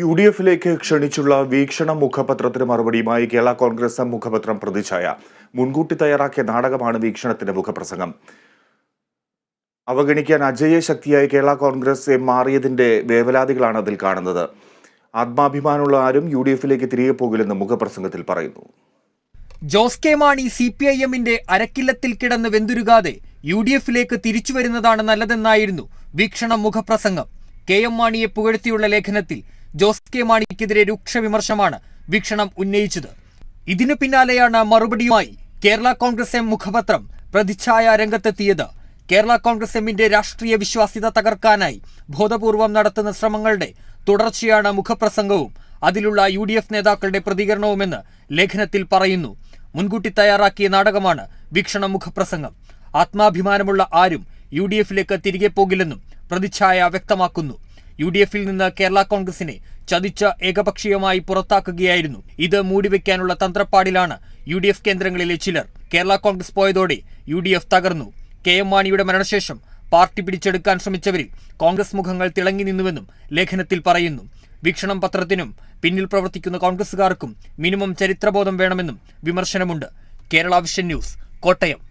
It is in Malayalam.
യു ഡി എഫിലേക്ക് ക്ഷണിച്ചുള്ള വീക്ഷണ മുഖപത്രത്തിന് മറുപടിയുമായി കേരള കോൺഗ്രസ് മുഖപത്രം പ്രതിച്ഛായ. മുൻകൂട്ടി തയ്യാറാക്കിയ നാടകമാണ് വീക്ഷണത്തിന്റെ മുഖപ്രസംഗം. അവഗണിക്കാൻ അജയ ശക്തിയായി കേരള കോൺഗ്രസ് മാറിയതിന്റെ വേവലാതികളാണ് അതിൽ കാണുന്നത്. ആത്മാഭിമാനമുള്ള ആരും യു ഡി എഫിലേക്ക് തിരികെ പോകില്ലെന്ന് മുഖപ്രസംഗത്തിൽ പറയുന്നു. Jose K Mani C P I എമ്മിന്റെ അരക്കില്ലത്തിൽ കിടന്ന് വെന്തുരുകാതെ യു ഡി എഫിലേക്ക് തിരിച്ചു വരുന്നതാണ് നല്ലതെന്നായിരുന്നു വീക്ഷണം മുഖപ്രസംഗം. കെ എം മാണിയെ പുകഴ്ത്തിയുള്ള ലേഖനത്തിൽ ജോസ് കെ മാണിക്കെതിരെ രൂക്ഷ വിമർശമാണ് വീക്ഷണം ഉന്നയിച്ചത്. ഇതിനു പിന്നാലെയാണ് മറുപടിയുമായി കേരള കോൺഗ്രസ് എം മുഖപത്രം പ്രതിച്ഛായ രംഗത്തെത്തിയത്. കേരള കോൺഗ്രസ് എമ്മിന്റെ രാഷ്ട്രീയ വിശ്വാസ്യത തകർക്കാനായി ബോധപൂർവം നടത്തുന്ന ശ്രമങ്ങളുടെ തുടർച്ചയാണ് മുഖപ്രസംഗവും അതിലുള്ള യു ഡി എഫ് നേതാക്കളുടെ പ്രതികരണവുമെന്ന് ലേഖനത്തിൽ പറയുന്നു. മുൻകൂട്ടി തയ്യാറാക്കിയ നാടകമാണ് വീക്ഷണ മുഖപ്രസംഗം. ആത്മാഭിമാനമുള്ള ആരും യു ഡി എഫിലേക്ക് തിരികെ പോകില്ലെന്നും പ്രതിച്ഛായ വ്യക്തമാക്കുന്നു. യു ഡി എഫിൽ നിന്ന് കേരള കോൺഗ്രസിനെ ചതിച്ച ഏകപക്ഷീയമായി പുറത്താക്കുകയായിരുന്നു. ഇത് മൂടിവെക്കാനുള്ള തന്ത്രപ്പാടിലാണ് യു ഡി എഫ് കേന്ദ്രങ്ങളിലെ ചിലർ. കേരള കോൺഗ്രസ് പോയതോടെ യു ഡി എഫ് തകർന്നു. കെ എം മാണിയുടെ മരണശേഷം പാർട്ടി പിടിച്ചെടുക്കാൻ ശ്രമിച്ചവരിൽ കോൺഗ്രസ് മുഖങ്ങൾ തിളങ്ങി നിന്നുവെന്നും ലേഖനത്തിൽ പറയുന്നു. വീക്ഷണം പത്രത്തിനും പിന്നിൽ പ്രവർത്തിക്കുന്ന കോൺഗ്രസുകാർക്കും മിനിമം ചരിത്രബോധം വേണമെന്നും വിമർശനമുണ്ട്. Kerala Vision News Kottayam.